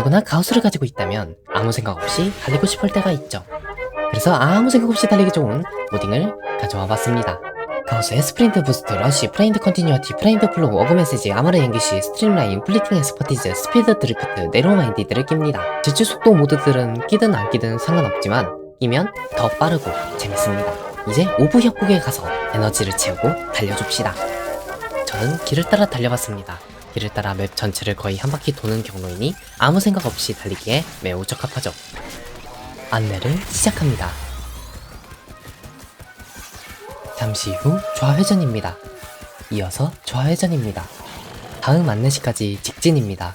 누구나 가우스를 가지고 있다면 아무 생각 없이 달리고 싶을 때가 있죠. 그래서 아무 생각 없이 달리기 좋은 모딩을 가져와 봤습니다. 가우스의 스프린트 부스트, 러쉬, 프레인드 컨티뉴어티, 프레인드 플로우, 어그 메시지, 아머르 연기시, 스트림라인, 플리팅 엑스퍼티즈, 스피드 드리프트, 네로 마인디드를 낍니다. 질주 속도 모드들은 끼든 안 끼든 상관없지만 끼면 더 빠르고 재밌습니다. 이제 오브 협곡에 가서 에너지를 채우고 달려줍시다. 저는 길을 따라 달려봤습니다. 길을 따라 맵 전체를 거의 한 바퀴 도는 경로이니 아무 생각 없이 달리기에 매우 적합하죠. 안내를 시작합니다. 잠시 후 좌회전입니다. 이어서 좌회전입니다. 다음 안내시까지 직진입니다.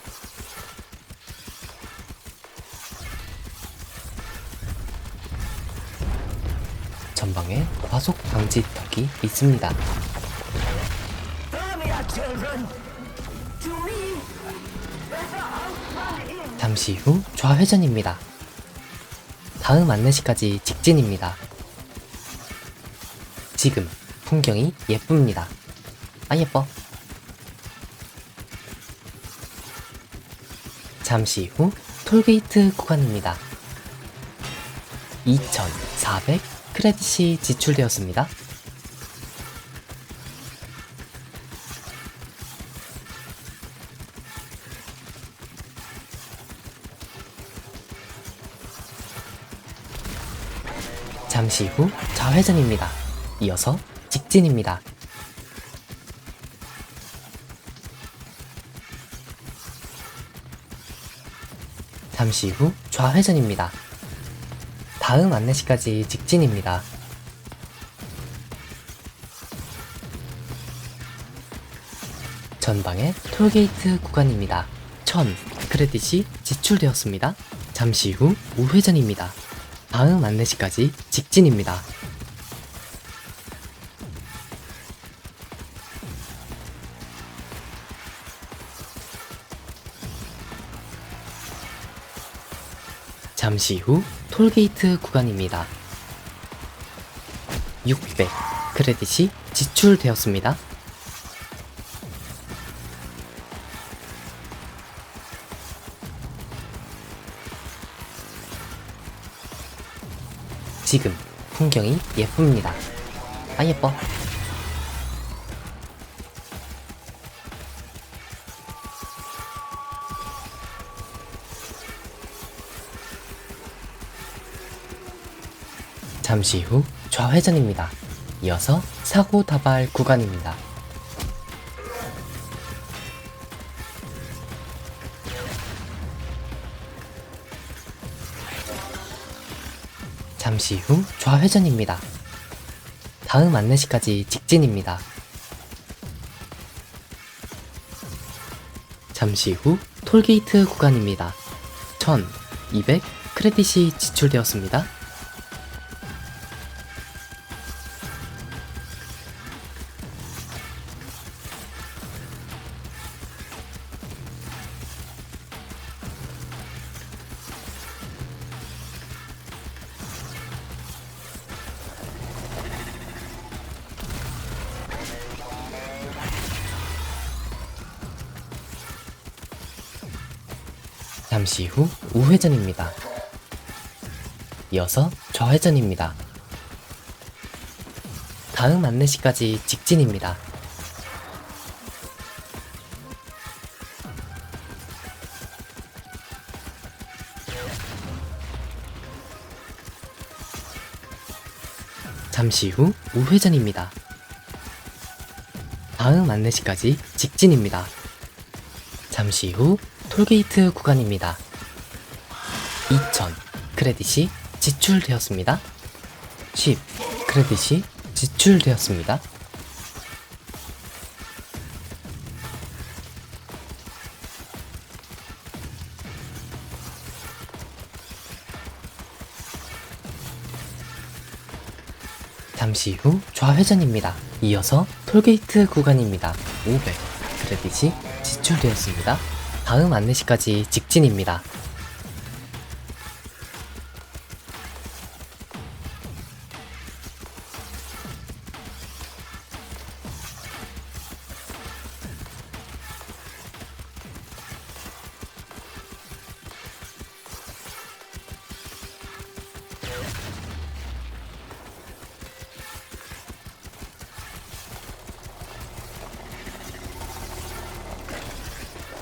전방에 과속 방지 턱이 있습니다. 잠시 후 좌회전입니다. 다음 안내시까지 직진입니다. 지금 풍경이 예쁩니다. 아 예뻐. 잠시 후 톨게이트 구간입니다. 2,400 크레딧이 지출되었습니다. 잠시 후 좌회전입니다. 이어서 직진입니다. 잠시 후 좌회전입니다. 다음 안내시까지 직진입니다. 전방에 톨게이트 구간입니다. 1000 크레딧이 지출되었습니다. 잠시 후 우회전입니다. 다음 안내시까지 직진입니다. 잠시 후 톨게이트 구간입니다. 600 크레딧이 지출되었습니다. 지금 풍경이 예쁩니다. 아 예뻐. 잠시 후 좌회전입니다. 이어서 사고 다발 구간입니다. 잠시 후 좌회전입니다. 다음 안내시까지 직진입니다. 잠시 후 톨게이트 구간입니다. 1200 크레딧이 지출되었습니다. 잠시 후 우회전입니다. 이어서 좌회전입니다. 다음 안내시까지 직진입니다. 잠시 후 우회전입니다. 다음 안내시까지 직진입니다. 잠시 후 톨게이트 구간입니다. 2000 크레딧이 지출되었습니다. 10 크레딧이 지출되었습니다. 잠시 후 좌회전입니다. 이어서 톨게이트 구간입니다. 500 크레딧이 지출되었습니다. 다음 안내시까지 직진입니다.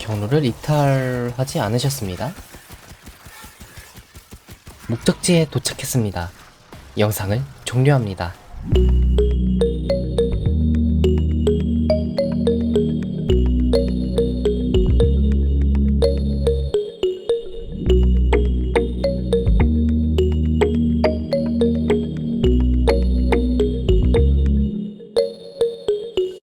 경로를 이탈하지 않으셨습니다. 목적지에 도착했습니다. 영상을 종료합니다.